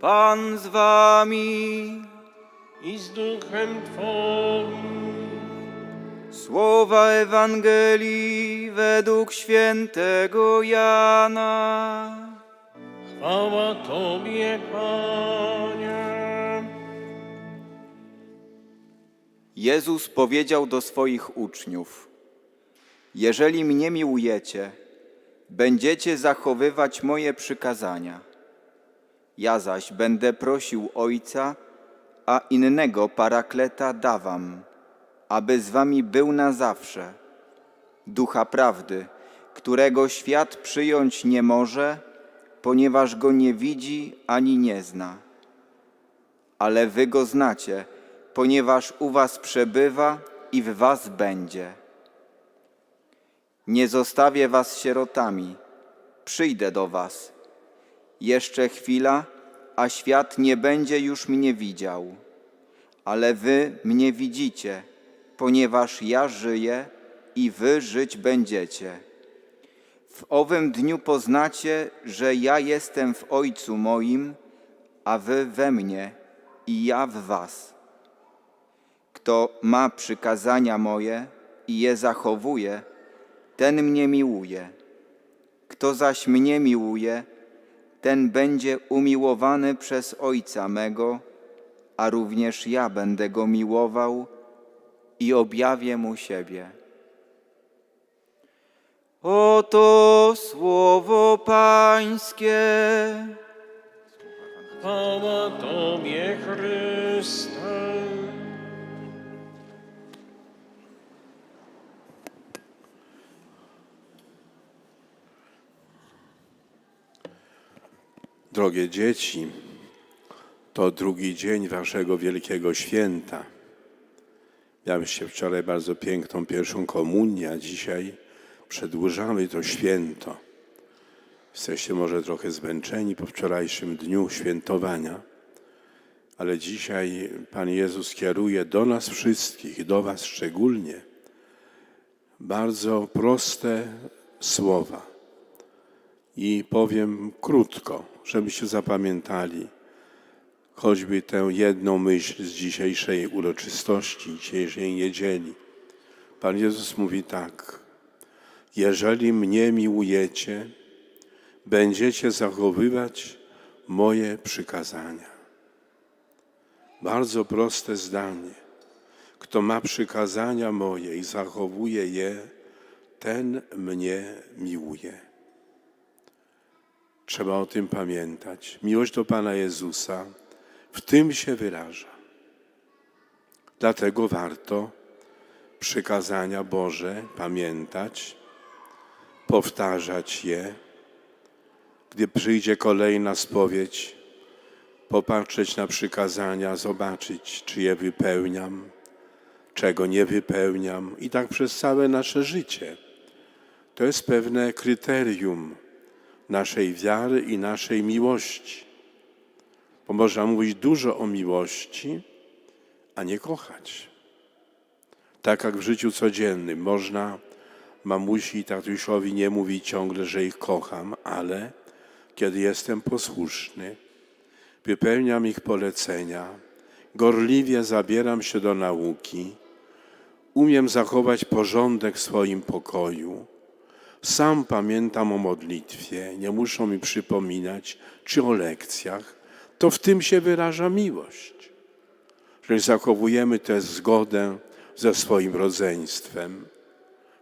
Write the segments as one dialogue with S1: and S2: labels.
S1: Pan z wami.
S2: i z duchem Twoim.
S1: Słowa Ewangelii według świętego Jana.
S2: Chwała Tobie, Panie.
S1: Jezus powiedział do swoich uczniów: Jeżeli mnie miłujecie, będziecie zachowywać moje przykazania. Ja zaś będę prosił Ojca, a innego parakleta dawam, aby z wami był na zawsze. Ducha prawdy, którego świat przyjąć nie może, ponieważ go nie widzi ani nie zna ale wy go znacie, ponieważ u was przebywa i w was będzie. Nie zostawię was sierotami, przyjdę do was. Jeszcze chwila, a świat nie będzie już mnie widział, ale wy mnie widzicie, ponieważ ja żyję i wy żyć będziecie. W owym dniu poznacie, że ja jestem w Ojcu moim, a wy we mnie i ja w was. Kto ma przykazania moje i je zachowuje, ten mnie miłuje. Kto zaś mnie miłuje, ten będzie umiłowany przez Ojca mego, a również ja będę go miłował i objawię mu siebie. Oto słowo Pańskie.
S2: Chwała Tobie.
S3: Drogie dzieci, to drugi dzień waszego wielkiego święta. Miałyście wczoraj bardzo piękną pierwszą komunię, a dzisiaj przedłużamy to święto. Jesteście może trochę zmęczeni po wczorajszym dniu świętowania, ale dzisiaj Pan Jezus kieruje do nas wszystkich do Was szczególnie bardzo proste słowa. I powiem krótko, żebyście zapamiętali choćby tę jedną myśl z dzisiejszej uroczystości, dzisiejszej niedzieli. Pan Jezus mówi tak: Jeżeli mnie miłujecie, będziecie zachowywać moje przykazania. Bardzo proste zdanie. Kto ma przykazania moje i zachowuje je, ten mnie miłuje. Trzeba o tym pamiętać. Miłość do Pana Jezusa w tym się wyraża. Dlatego warto przykazania Boże pamiętać, powtarzać je. Gdy przyjdzie kolejna spowiedź, popatrzeć na przykazania, zobaczyć, czy je wypełniam, czego nie wypełniam, i tak przez całe nasze życie. To jest pewne kryterium naszej wiary i naszej miłości. Bo można mówić dużo o miłości, a nie kochać. Tak jak w życiu codziennym można mamusi i tatusiowi nie mówić ciągle, że ich kocham, ale kiedy jestem posłuszny, wypełniam ich polecenia, gorliwie zabieram się do nauki, umiem zachować porządek w swoim pokoju, sam pamiętam o modlitwie, nie muszą mi przypominać, czy o lekcjach, to w tym się wyraża miłość. Że zachowujemy tę zgodę ze swoim rodzeństwem,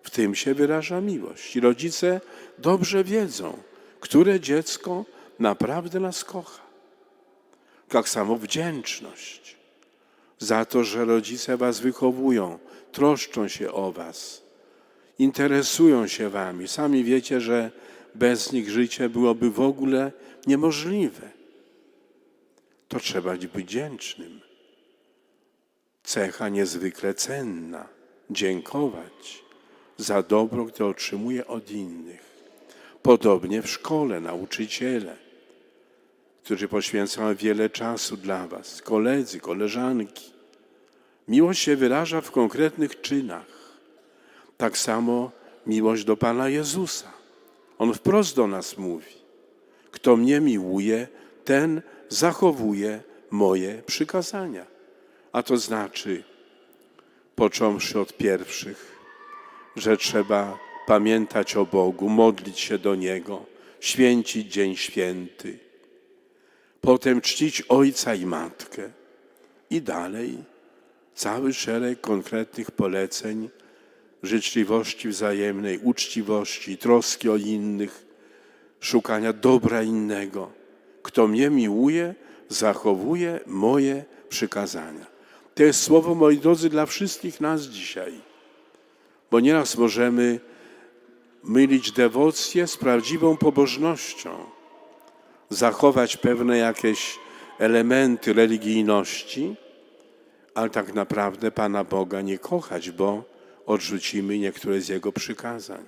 S3: w tym się wyraża miłość. I rodzice dobrze wiedzą, które dziecko naprawdę nas kocha. Tak samo wdzięczność za to, że rodzice was wychowują, troszczą się o was interesują się wami. Sami wiecie, że bez nich życie byłoby w ogóle niemożliwe. To trzeba być wdzięcznym. Cecha niezwykle cenna. Dziękować za dobro, które otrzymuje od innych. Podobnie w szkole nauczyciele, którzy poświęcają wiele czasu dla was, koledzy, koleżanki. Miłość się wyraża w konkretnych czynach. Tak samo miłość do Pana Jezusa. On wprost do nas mówi: Kto mnie miłuje, ten zachowuje moje przykazania. A to znaczy, począwszy od pierwszych, że trzeba pamiętać o Bogu, modlić się do Niego, święcić Dzień Święty, potem czcić Ojca i Matkę i dalej cały szereg konkretnych poleceń życzliwości wzajemnej, uczciwości, troski o innych, szukania dobra innego. Kto mnie miłuje, zachowuje moje przykazania. To jest słowo, moi drodzy, dla wszystkich nas dzisiaj, bo nieraz możemy mylić dewocję z prawdziwą pobożnością, zachować pewne jakieś elementy religijności, ale tak naprawdę Pana Boga nie kochać, bo odrzucimy niektóre z Jego przykazań.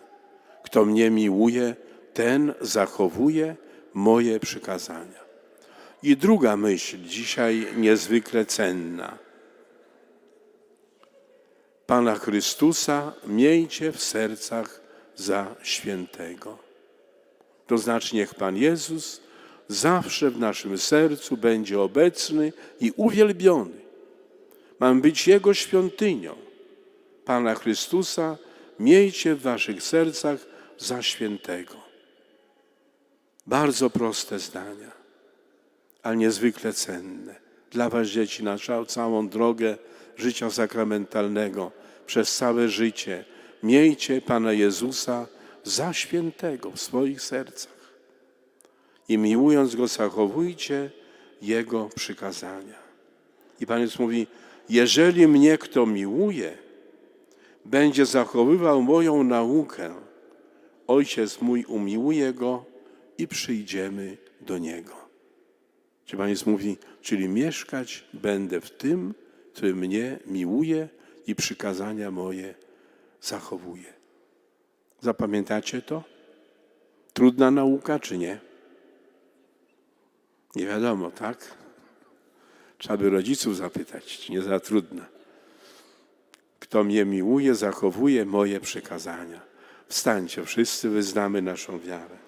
S3: Kto mnie miłuje, ten zachowuje moje przykazania. I druga myśl, dzisiaj niezwykle cenna. Pana Chrystusa miejcie w sercach za świętego. To znaczy, niech Pan Jezus zawsze w naszym sercu będzie obecny i uwielbiony. Mam być Jego świątynią. Pana Chrystusa miejcie w waszych sercach za świętego. Bardzo proste zdania, ale niezwykle cenne. Dla was dzieci na całą drogę życia sakramentalnego, przez całe życie. Miejcie Pana Jezusa za świętego w swoich sercach. I miłując Go, zachowujcie Jego przykazania. I Pan Jezus mówi, jeżeli mnie kto miłuje, będzie zachowywał moją naukę, Ojciec mój umiłuje go i przyjdziemy do Niego. Czy Pan Jezus mówi, czyli mieszkać będę w tym, który mnie miłuje i przykazania moje zachowuje. Zapamiętacie to? Trudna nauka, czy nie? Nie wiadomo, tak? Trzeba by rodziców zapytać, czy nie za trudna. Kto mnie miłuje, zachowuje moje przykazania. Wstańcie, wszyscy wyznamy naszą wiarę.